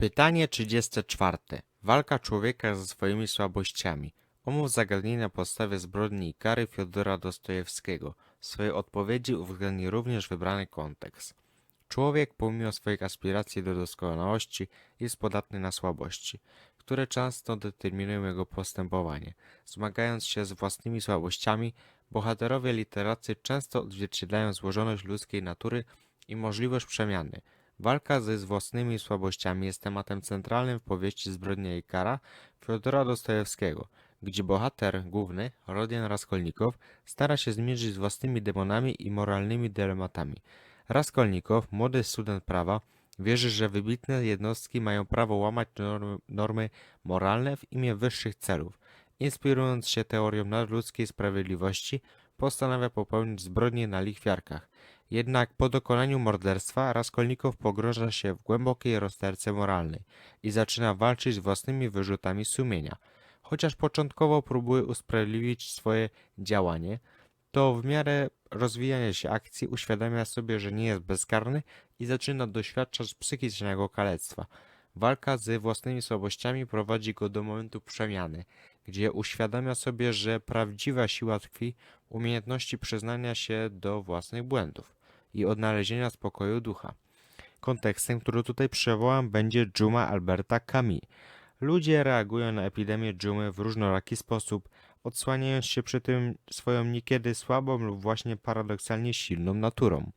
Pytanie 34. Walka człowieka ze swoimi słabościami. Omów zagadnienie na podstawie zbrodni i kary Fiodora Dostojewskiego. W swojej odpowiedzi uwzględnij również wybrany kontekst. Człowiek, pomimo swoich aspiracji do doskonałości, jest podatny na słabości, które często determinują jego postępowanie. Zmagając się z własnymi słabościami, bohaterowie literacy często odzwierciedlają złożoność ludzkiej natury i możliwość przemiany. Walka ze własnymi słabościami jest tematem centralnym w powieści Zbrodnia i kara Fiodora Dostojewskiego, gdzie bohater główny, Rodion Raskolnikow, stara się zmierzyć z własnymi demonami i moralnymi dylematami. Raskolnikow, młody student prawa, wierzy, że wybitne jednostki mają prawo łamać normy, moralne w imię wyższych celów. Inspirując się teorią nadludzkiej sprawiedliwości, postanawia popełnić zbrodnię na lichwiarkach. Jednak po dokonaniu morderstwa Raskolnikow pogrąża się w głębokiej rozterce moralnej i zaczyna walczyć z własnymi wyrzutami sumienia. Chociaż początkowo próbuje usprawiedliwić swoje działanie, to w miarę rozwijania się akcji uświadamia sobie, że nie jest bezkarny i zaczyna doświadczać psychicznego kalectwa. Walka ze własnymi słabościami prowadzi go do momentu przemiany, gdzie uświadamia sobie, że prawdziwa siła tkwi w umiejętności przyznania się do własnych błędów i odnalezienia spokoju ducha. Kontekstem, który tutaj przywołam, będzie dżuma Alberta Camus. Ludzie reagują na epidemię dżumy w różnoraki sposób, odsłaniając się przy tym swoją niekiedy słabą lub właśnie paradoksalnie silną naturą.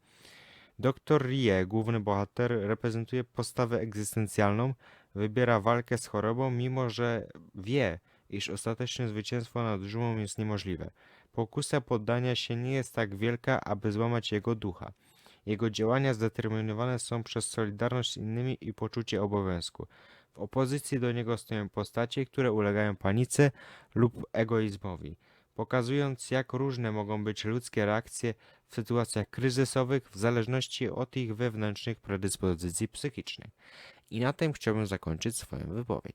Doktor Rie, główny bohater, reprezentuje postawę egzystencjalną, wybiera walkę z chorobą, mimo że wie, iż ostateczne zwycięstwo nad dżumą jest niemożliwe. Pokusa poddania się nie jest tak wielka, aby złamać jego ducha. Jego działania zdeterminowane są przez solidarność z innymi i poczucie obowiązku. W opozycji do niego stoją postacie, które ulegają panice lub egoizmowi, pokazując jak różne mogą być ludzkie reakcje w sytuacjach kryzysowych w zależności od ich wewnętrznych predyspozycji psychicznych. I na tym chciałbym zakończyć swoją wypowiedź.